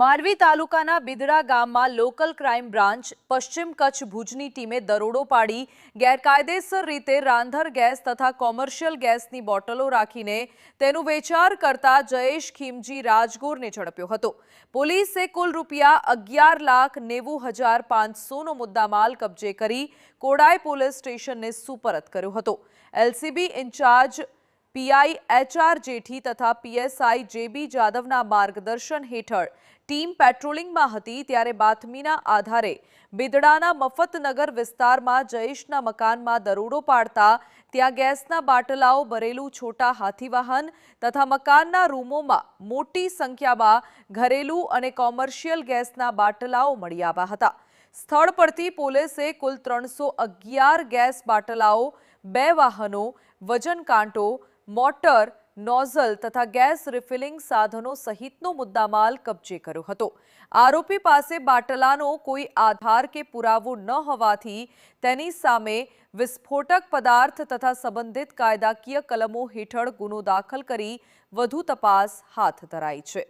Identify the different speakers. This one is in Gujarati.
Speaker 1: માંડવી તાલુકાના બિદડા ગામમાં લોકલ ક્રાઇમ બ્રાન્ચ પશ્ચિમ કચ્છ ભુજની ટીમે દરોડો પાડી, ગેરકાયદેસર રીતે રાંધર ગેસ તથા કોમર્શિયલ ગેસની બોટલો રાખીને તેનું વેચાણ કરતા જયેશ ખીમજી રાજગોરને ઝડપ્યો હતો. પોલીસે કુલ રૂપિયા અગિયાર લાખ નેવું હજાર પાંચસોનો મુદ્દામાલ કબજે કરી, કોડાઈ પોલીસ સ્ટેશનને સુપરત કર્યો હતો. LCB in charge PI HR Jethi તથા પીએસઆઈ જેબી જાદવના માર્ગદર્શન હેઠળ ટીમ પેટ્રોલિંગમાં હતી ત્યારે બાતમીના આધારે બિદડાના મફતનગર વિસ્તારમાં જયેશના મકાનમાં દરોડો પાડતા ત્યાં ગેસના બાટલાઓ, ભરેલું છોટા હાથીવાહન તથા મકાનના રૂમોમાં મોટી સંખ્યામાં ઘરેલું અને કોમર્શિયલ ગેસના બાટલાઓ મળી આવ્યા હતા. સ્થળ પરથી પોલીસે કુલ ત્રણસો ગેસ બાટલાઓ, બે વાહનો, વજન કાંટો મોટર, નોઝલ તથા ગેસ રિફિલિંગ સાધનો સહિતનો મુદ્દામાલ કબજે કર્યો હતો. આરોપી પાસે બાટલાનો કોઈ આધાર કે પુરાવો ન હોવાથી તેની સામે વિસ્ફોટક પદાર્થ તથા સંબંધિત કાયદાકીય કલમો હેઠળ ગુનો દાખલ કરી વધુ તપાસ હાથ ધરાઈ છે.